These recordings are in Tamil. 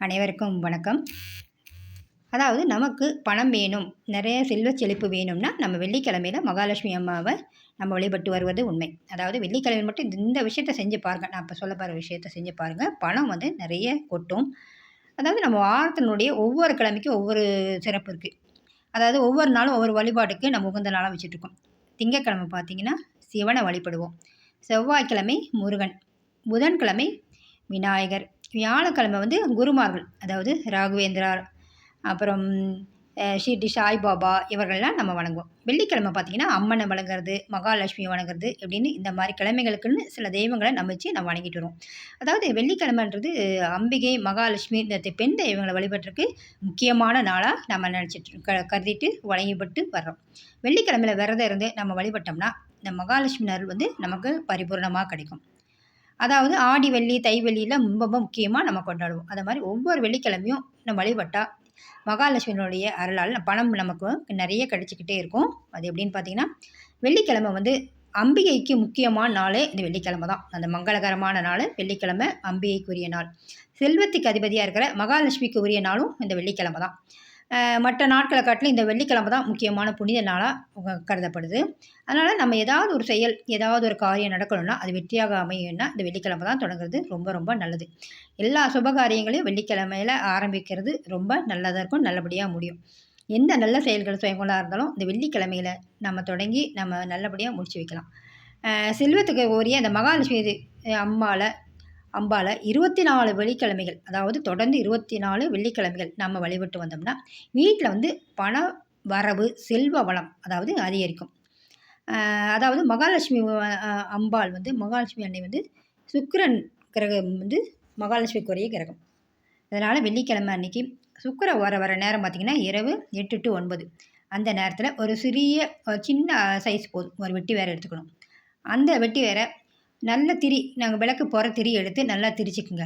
அனைவருக்கும் வணக்கம். அதாவது நமக்கு பணம் வேணும் நிறைய செல்வ செழிப்பு வேணும்னா நம்ம வெள்ளிக்கிழமையில் மகாலட்சுமி அம்மாவை நம்ம வழிபட்டு வருவது உண்மை. அதாவது வெள்ளிக்கிழமை மட்டும் இந்த- விஷயத்த செஞ்சு பாருங்கள் நான் இப்போ சொல்ல போகிற விஷயத்த செஞ்சு பாருங்கள் பணம் வந்து நிறைய கொட்டும். அதாவது நம்ம வாரத்தினுடைய ஒவ்வொரு கிழமைக்கும் ஒவ்வொரு சிறப்பு இருக்குது அதாவது ஒவ்வொரு நாளும் ஒவ்வொரு வழிபாட்டுக்கு நம்ம உகந்த நாளாக வச்சுட்ருக்கோம் திங்கக்கிழமை பார்த்தீங்கன்னா சிவனை வழிபடுவோம். செவ்வாய்க்கிழமை முருகன் புதன்கிழமை விநாயகர் வியாழக்கிழமை வந்து குருமார்கள் அதாவது ராகவேந்திரார் அப்புறம் அஹ், ஷிர்டி சாய்பாபா இவர்கள்லாம் நம்ம வணங்குவோம். வெள்ளிக்கிழமை பார்த்திங்கன்னா அம்மனை வணங்குறது மகாலட்சுமியை வணங்குறது இப்படின்னு இந்த மாதிரி கிழமைகளுக்குன்னு சில தெய்வங்களை நம்ம வச்சு நம்ம வணங்கிட்டு வரோம் அதாவது வெள்ளிக்கிழமைன்றது அம்பிகை மகாலட்சுமி இந்த பெண் தெய்வங்களை வழிபட்டுறதுக்கு முக்கியமான நாளாக நம்ம நினச்சிட்டு க கருதிட்டு வழங்கிப்பட்டு வர்றோம். வெள்ளிக்கிழமையில் விரதம் இருந்து நம்ம வழிபட்டோம்னா இந்த மகாலட்சுமி அருள் வந்து நமக்கு பரிபூர்ணமாக கிடைக்கும். அதாவது ஆடி வெள்ளி தை வெள்ளியில் ரொம்ப ரொம்ப முக்கியமாக நம்ம கொண்டாடுவோம். அது மாதிரி ஒவ்வொரு வெள்ளிக்கிழமையும் நம்ம வழிபட்டால் மகாலட்சுமியினுடைய அருளால் பணம் நமக்கு நிறைய கிடைச்சிக்கிட்டே இருக்கும். அது எப்படின்னு பார்த்தீங்கன்னா வெள்ளிக்கிழமை வந்து அம்பிகைக்கு முக்கியமான நாளே இந்த வெள்ளிக்கிழமை தான். அந்த மங்களகரமான நாள் வெள்ளிக்கிழமை அம்பிகைக்குரிய நாள். செல்வத்துக்கு அதிபதியாக இருக்கிற மகாலட்சுமிக்கு உரிய நாளும் இந்த வெள்ளிக்கிழமை தான். மற்ற நாட்களை காட்டிலும் இந்த வெள்ளிக்கிழமை தான் முக்கியமான புனித நாளாக கருதப்படுது. அதனால் நம்ம ஏதாவது ஒரு செயல் ஏதாவது ஒரு காரியம் நடக்கணும்னா அது வெற்றியாக அமையும்னா இந்த வெள்ளிக்கிழமை தான் தொடங்குறது ரொம்ப ரொம்ப நல்லது. எல்லா சுபகாரியங்களையும் வெள்ளிக்கிழமையில் ஆரம்பிக்கிறது ரொம்ப நல்லதாக இருக்கும் நல்லபடியாக முடியும். எந்த நல்ல செயல்கள் சுயங்களாக இருந்தாலும் இந்த வெள்ளிக்கிழமையில் நம்ம தொடங்கி நம்ம நல்லபடியாக முடிச்சு வைக்கலாம். செல்வத்துக்கு ஓரிய அந்த மகாலட்சுமி இது, அஹ் அம்பால இருபத்தி நாலு வெள்ளிக்கிழமைகள் அதாவது தொடர்ந்து இருபத்தி நாலு வெள்ளிக்கிழமைகள் நம்ம வழிபட்டு வந்தோம்னா வீட்டில் வந்து பண வரவு செல்வ வளம் அதாவது அதிகரிக்கும். அதாவது மகாலட்சுமி அம்பாள் வந்து மகாலட்சுமி அன்னை வந்து சுக்கிரன் கிரகம் வந்து மகாலட்சுமிக்குரிய கிரகம். அதனால் வெள்ளிக்கிழமை அன்னைக்கு சுக்கிர வர வர நேரம் பார்த்திங்கன்னா இரவு எட்டு டு ஒன்பது. அந்த நேரத்தில் ஒரு சிறிய சின்ன சைஸ் போதும். ஒரு வெட்டி வேற எடுத்துக்கணும். அந்த வெட்டி வேற நல்ல திரி நாங்கள் விளக்கு போகிற திரி எடுத்து நல்லா திரிச்சுக்குங்க.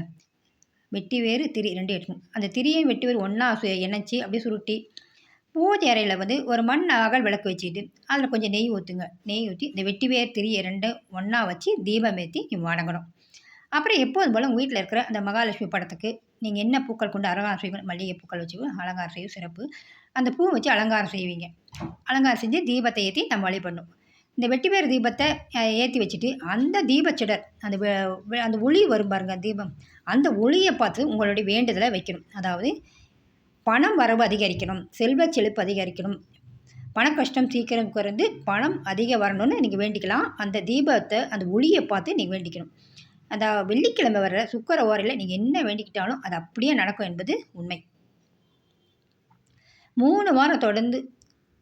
வெட்டி வேறு திரி ரெண்டு எடுக்கணும். அந்த திரியையும் வெட்டி வேறு ஒன்றா இணைச்சி அப்படியே சுருட்டி பூஜை அறையில் வந்து ஒரு மண் அகல் விளக்கு வச்சுட்டு அதில் கொஞ்சம் நெய் ஊற்றுங்க நெய் ஊற்றி இந்த வெட்டி வேர் திரியை ரெண்டு ஒன்றா வச்சு தீபம் ஏற்றி வணங்கணும். அப்புறம் எப்போதும் போல் உங்கள் வீட்டில் இருக்கிற அந்த மகாலட்சுமி படத்துக்கு நீங்கள் என்ன பூக்கள் கொண்டு அலங்காரம் செய்வீங்க? மல்லிகை பூக்கள் வச்சு அலங்காரம் செய்யும் சிறப்பு. அந்த பூ வச்சு அலங்காரம் செய்வீங்க. அலங்காரம் செஞ்சு தீபத்தை ஏற்றி நம்ம வழிபடணும். இந்த வெட்டிவேர் தீபத்தை ஏற்றி வச்சுட்டு அந்த தீபச்சிடர் அந்த அந்த ஒளி வரும் பாருங்க தீபம். அந்த ஒளியை பார்த்து உங்களுடைய வேண்டுதலை வைக்கணும். அதாவது பணம் வரவு அதிகரிக்கணும் செல்வ செழிப்பு அதிகரிக்கணும். பண கஷ்டம் சீக்கிரம் குறைந்து பணம் அதிக வரணும்னு நீங்கள் வேண்டிக்கலாம். அந்த தீபத்தை அந்த ஒளியை பார்த்து நீங்கள் வேண்டிக்கணும். அந்த வெள்ளிக்கிழமை வர்ற சுக்கர ஓரையில் நீங்கள் என்ன வேண்டிக்கிட்டாலும் அது அப்படியே நடக்கும் என்பது உண்மை. மூணு வாரம் தொடர்ந்து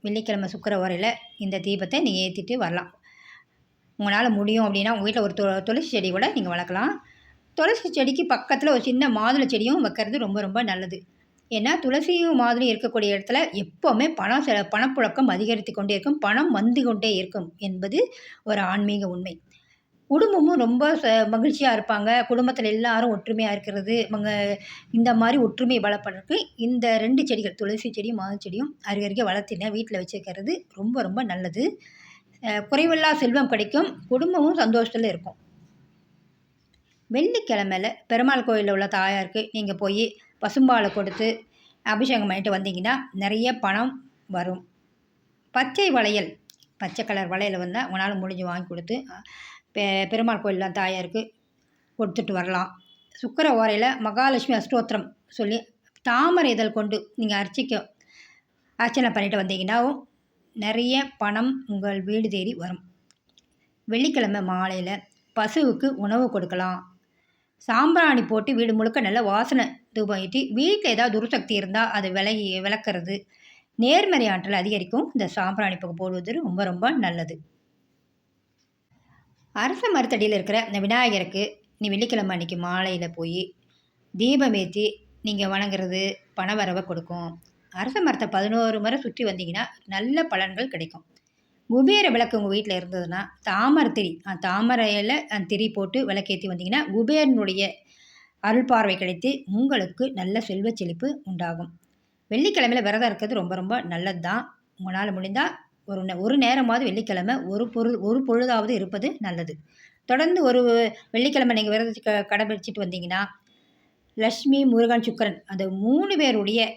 வெள்ளிக்கிழமை சுக்கர ஓரையில் இந்த தீபத்தை நீங்கள் ஏற்றிட்டு வரலாம். உங்களால் முடியும் அப்படின்னா உங்கள் வீட்டில் ஒரு தொ துளசி செடி கூட நீங்கள் வளர்க்கலாம். துளசி செடிக்கு பக்கத்தில் ஒரு சின்ன மாதுளை செடியும் வைக்கிறது ரொம்ப ரொம்ப நல்லது. ஏன்னா துளசியும் மாதிரி இருக்கக்கூடிய இடத்துல எப்போவுமே பணம் செ பணப்புழக்கம் அதிகரித்து கொண்டே இருக்கும். பணம் வந்து கொண்டே இருக்கும் என்பது ஒரு ஆன்மீக உண்மை. குடும்பமும் ரொம்ப ச மகிழ்ச்சியாக இருப்பாங்க. குடும்பத்தில் எல்லாரும் ஒற்றுமையாக இருக்கிறது மங்க இந்த மாதிரி ஒற்றுமை பலப்படுறதுக்கு இந்த ரெண்டு செடிகள் துளசி செடியும் மாது செடியும் அருகருகே வளர்த்தினேன் வீட்டில் வச்சுருக்கிறது ரொம்ப ரொம்ப நல்லது. குறைவில்லா செல்வம் கிடைக்கும். குடும்பமும் சந்தோஷத்தில் இருக்கும். வெள்ளிக்கிழமையில் பெருமாள் கோயிலில் உள்ள தாயாருக்கு நீங்கள் போய் பசும்பாலை கொடுத்து அபிஷேகம் பண்ணிட்டு வந்தீங்கன்னா நிறைய பணம் வரும். பச்சை வளையல் பச்சை கலர் வளையல் வந்தால் உங்களால் முடிஞ்சு வாங்கி கொடுத்து பெ பெருமாள் கோயிலில் தாயாருக்கு கொடுத்துட்டு வரலாம். சுக்கர ஓரையில் மகாலட்சுமி அஷ்டோத்திரம் சொல்லி தாமரை இதழ் கொண்டு நீங்கள் அர்ச்சிக்க அர்ச்சனை பண்ணிட்டு வந்தீங்கன்னாவும் நிறைய பணம் உங்கள் வீடு தேடி வரும். வெள்ளிக்கிழமை மாலையில் பசுவுக்கு உணவு கொடுக்கலாம். சாம்பிராணி போட்டு வீடு முழுக்க நல்ல வாசனை தூபம் ஏற்றி வீட்டில் ஏதாவது துர்சக்தி இருந்தால் அது விலகி விளக்குறது நேர்மறை ஆற்றல் அதிகரிக்கும். இந்த சாம்பிராணி போடுவது ரொம்ப ரொம்ப நல்லது. அரச மரத்தடியில் இருக்கிற இந்த விநாயகருக்கு நீ வெள்ளிக்கிழமை அன்னைக்கு மாலையில் போய் தீபம் ஏற்றி நீங்கள் வணங்குறது பண வரவை கொடுக்கும். அரச மரத்தை பதினோரு முறை சுற்றி வந்தீங்கன்னா நல்ல பலன்கள் கிடைக்கும். குபேர விளக்கு உங்கள் வீட்டில் இருந்ததுன்னா தாமரை திரி அந்த தாமரையில் அந்த திரி போட்டு விளக்கேற்றி வந்தீங்கன்னா குபேரனுடைய அருள் பார்வை கிடைத்து உங்களுக்கு நல்ல செல்வ செழிப்பு உண்டாகும். வெள்ளிக்கிழமையில் விரதம் இருக்கிறது ரொம்ப ரொம்ப நல்லது தான் உங்களால் முடிந்தால் ஒரு நே- ஒரு நேரமாவது வெள்ளிக்கிழமை ஒரு பொருள் ஒரு பொழுதாவது இருப்பது நல்லது. தொடர்ந்து ஒரு வெள்ளிக்கிழமை நீங்கள் விரதத்தை க கடைபிடிச்சிட்டு வந்தீங்கன்னா லக்ஷ்மி முருகன் சுக்கரன் அந்த மூணு பேருடைய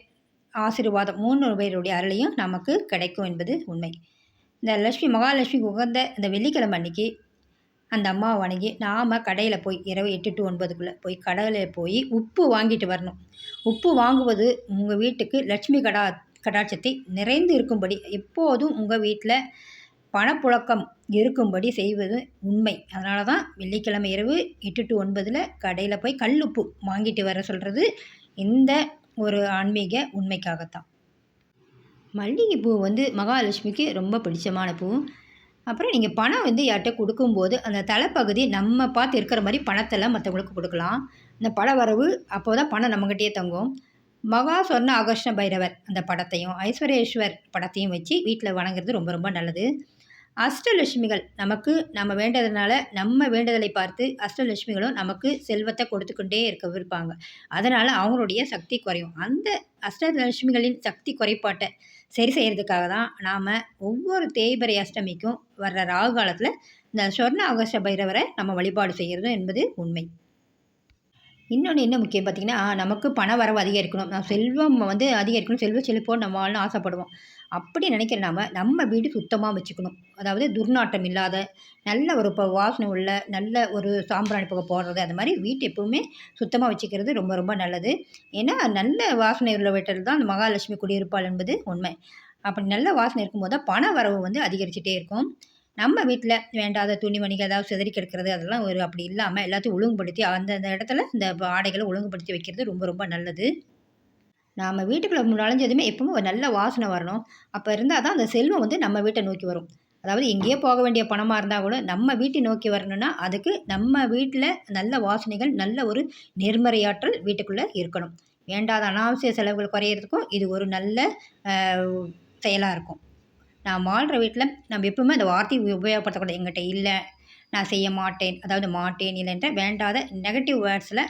ஆசீர்வாதம் மூணு பேருடைய அருளையும் நமக்கு கிடைக்கும் என்பது உண்மை. இந்த லக்ஷ்மி மகாலட்சுமி உகந்த இந்த வெள்ளிக்கிழமை அன்னைக்கு அந்த அம்மாவை வணங்கி நாம் கடையில் போய் இரவு எட்டு டு ஒன்பதுக்குள்ளே போய் கடையில் போய் உப்பு வாங்கிட்டு வரணும். உப்பு வாங்குவது உங்கள் வீட்டுக்கு லட்சுமி கடா கடாட்சத்தை நிறைந்து இருக்கும்படி எப்போதும் உங்கள் வீட்டில் பணப்புழக்கம் இருக்கும்படி செய்வது உண்மை. அதனால தான் வெள்ளிக்கிழமை இரவு எட்டு டு ஒன்பதில் கடையில் போய் கல்லுப்பு வாங்கிட்டு வர சொல்கிறது இந்த ஒரு ஆன்மீக உண்மைக்காகத்தான். மல்லிகைப்பூ வந்து மகாலட்சுமிக்கு ரொம்ப பிடிச்சமான பூ. அப்புறம் நீங்கள் பணம் வந்து யார்கிட்ட கொடுக்கும்போது அந்த தலைப்பகுதி நம்ம பார்த்து இருக்கிற மாதிரி பணத்தெல்லாம் மற்றவங்களுக்கு கொடுக்கலாம். இந்த பண வரவு அப்போ தான் பணம் நம்மகிட்டயே தங்கும். மகா சொர்ண ஆகர்ஷ்ண பைரவர் அந்த படத்தையும் ஐஸ்வர்யேஸ்வர் படத்தையும் வச்சு வீட்டில் வணங்குறது ரொம்ப ரொம்ப நல்லது. அஷ்டலட்சுமிகள் நமக்கு நம்ம வேண்டதுனால நம்ம வேண்டுதலை பார்த்து அஷ்டலட்சுமிகளும் நமக்கு செல்வத்தை கொடுத்துக்கொண்டே இருக்க இருப்பாங்க அதனால் அவங்களுடைய சக்தி குறையும். அந்த அஷ்டலட்சுமிகளின் சக்தி குறைபாட்டை சரி செய்கிறதுக்காக தான் நாம் ஒவ்வொரு தேய்பிரை அஷ்டமிக்கும் வர்ற ராகு காலத்தில் இந்த சொர்ண ஆகர்ஷ பைரவரை நம்ம வழிபாடு செய்கிறது என்பது உண்மை. இன்னொன்று என்ன முக்கியம் பார்த்திங்கன்னா நமக்கு பண வரவு அதிகரிக்கணும். செல்வம் வந்து அதிகரிக்கணும். செல்வ செழிப்போடு நம்ம வாழ்னு ஆசைப்படுவோம். அப்படி நினைக்கிற நாம நம்ம வீடு சுத்தமாக வச்சுக்கணும். அதாவது துர்நாட்டம் இல்லாத நல்ல ஒரு இப்போ வாசனை உள்ள நல்ல ஒரு சாம்பிராணி புகை போடுறது அந்த மாதிரி வீட்டை எப்பவுமே சுத்தமாக வச்சுக்கிறது ரொம்ப ரொம்ப நல்லது. ஏன்னா நல்ல வாசனை உள்ள வீட்டில் தான் அந்த மகாலட்சுமி குடியிருப்பாள் என்பது உண்மை. அப்படி நல்ல வாசனை இருக்கும்போது பண வரவு வந்து அதிகரிச்சுட்டே இருக்கும். நம்ம வீட்டில் வேண்டாத துணிமணிகள் ஏதாவது சிதறி கிடக்கிறது அதெல்லாம் ஒரு அப்படி இல்லாமல் எல்லாத்தையும் ஒழுங்குபடுத்தி அந்தந்த இடத்துல இந்த ஆடைகளை ஒழுங்குபடுத்தி வைக்கிறது ரொம்ப ரொம்ப நல்லது. நாம் வீட்டுக்குள்ளே நுழைஞ்சதுமே எப்பவுமே ஒரு நல்ல வாசனை வரணும். அப்போ இருந்தால் தான் அந்த செல்வம் வந்து நம்ம வீட்டை நோக்கி வரும். அதாவது எங்கேயோ போக வேண்டிய பணமாக இருந்தால் கூட நம்ம வீட்டை நோக்கி வரணும்னா அதுக்கு நம்ம வீட்டில் நல்ல வாசனைகள் நல்ல ஒரு நேர்மறையாற்றல் வீட்டுக்குள்ளே இருக்கணும். வேண்டாத அனாவசிய செலவுகள் குறையிறதுக்கும் இது ஒரு நல்ல செயலாக இருக்கும். நான் வாழ்கிற வீட்டில் நம்ம எப்பவுமே அந்த வார்த்தையை உபயோகப்படுத்தக்கூடாது. எங்கிட்ட இல்லை நான் செய்ய மாட்டேன் அதாவது மாட்டேன் இல்லைன்ற வேண்டாத நெகட்டிவ் வேர்ட்ஸில்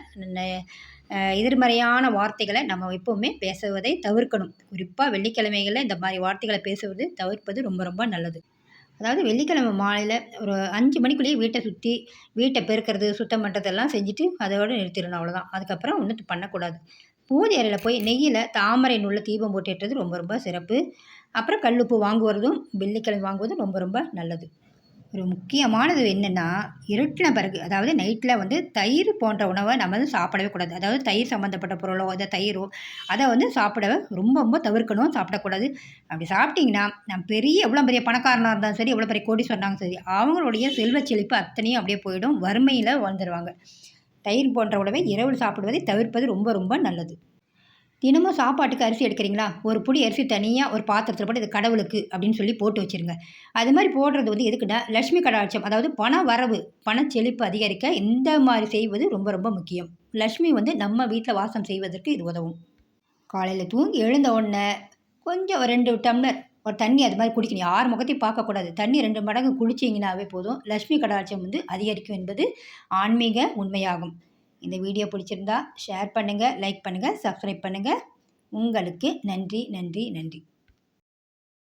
எதிர்மறையான வார்த்தைகளை நம்ம எப்போவுமே பேசுவதை தவிர்க்கணும். குறிப்பாக வெள்ளிக்கிழமைகளில் இந்த மாதிரி வார்த்தைகளை பேசுவது தவிர்ப்பது ரொம்ப ரொம்ப நல்லது. அதாவது வெள்ளிக்கிழமை மாலையில் ஒரு அஞ்சு மணிக்குள்ளேயே வீட்டை சுற்றி வீட்டை பெருக்கிறது சுத்தம் பண்ணுறதெல்லாம் செஞ்சுட்டு அதோடு நிறுத்திடணும் அவ்வளோதான் அதுக்கப்புறம் ஒன்றும் பண்ணக்கூடாது. பூஜை அறையில் போய் நெய்யில் தாமரை நுள்ள தீபம் போட்டுட்டுறது ரொம்ப ரொம்ப சிறப்பு. அப்புறம் கல்லுப்பு வாங்குவதும் வெள்ளிக்கிழமை வாங்குவதும் ரொம்ப ரொம்ப நல்லது. ஒரு முக்கியமானது என்னென்னா இருட்டின பிறகு அதாவது நைட்டில் வந்து தயிர் போன்ற உணவை நம்ம வந்து சாப்பிடவே கூடாது. அதாவது தயிர் சம்மந்தப்பட்ட பொருளோ அதை தயிரோ அதை வந்து சாப்பிட ரொம்ப ரொம்ப தவிர்க்கணும் சாப்பிடக்கூடாது. அப்படி சாப்பிட்டிங்கன்னா நம்ம பெரிய எவ்வளோ பெரிய பணக்காரனாக இருந்தாலும் சரி எவ்வளோ பெரிய கோடி சொன்னாலும் சரி அவங்களுடைய செல்வ செழிப்பு அத்தனையும் அப்படியே போயிடும் வறுமையில் வாழ்ந்துருவாங்க. தயிர் போன்ற உணவை இரவு சாப்பிடுவதை தவிர்ப்பது ரொம்ப ரொம்ப நல்லது. தினமும் சாப்பாட்டுக்கு அரிசி எடுக்கிறீங்களா? ஒரு புடி அரிசி தனியாக ஒரு பாத்திரத்தில் போட்டு இது கடவுளுக்கு அப்படின்னு சொல்லி போட்டு வச்சுருங்க. அது மாதிரி போடுறது வந்து எதுக்குன்னா லட்சுமி கடாட்சம் அதாவது பண வரவு பண செழிப்பு அதிகரிக்க இந்த மாதிரி செய்வது ரொம்ப ரொம்ப முக்கியம். லக்ஷ்மி வந்து நம்ம வீட்டில் வாசம் செய்வதற்கு இது உதவும். காலையில் தூங்கி எழுந்த உடனே கொஞ்சம் ரெண்டு டம்ளர் ஒரு தண்ணி அது மாதிரி குடிக்கணும். யார் முகத்தையும் பார்க்கக்கூடாது. தண்ணி ரெண்டு மடங்கு குடிச்சிங்கனாவே போதும். லக்ஷ்மி கடாட்சம் வந்து அதிகரிக்கும் என்பது ஆன்மீக உண்மையாகும். இந்த வீடியோ பிடிச்சிருந்தா ஷேர் பண்ணுங்கள் லைக் பண்ணுங்கள் சப்ஸ்கிரைப் பண்ணுங்கள் உங்களுக்கு நன்றி நன்றி நன்றி.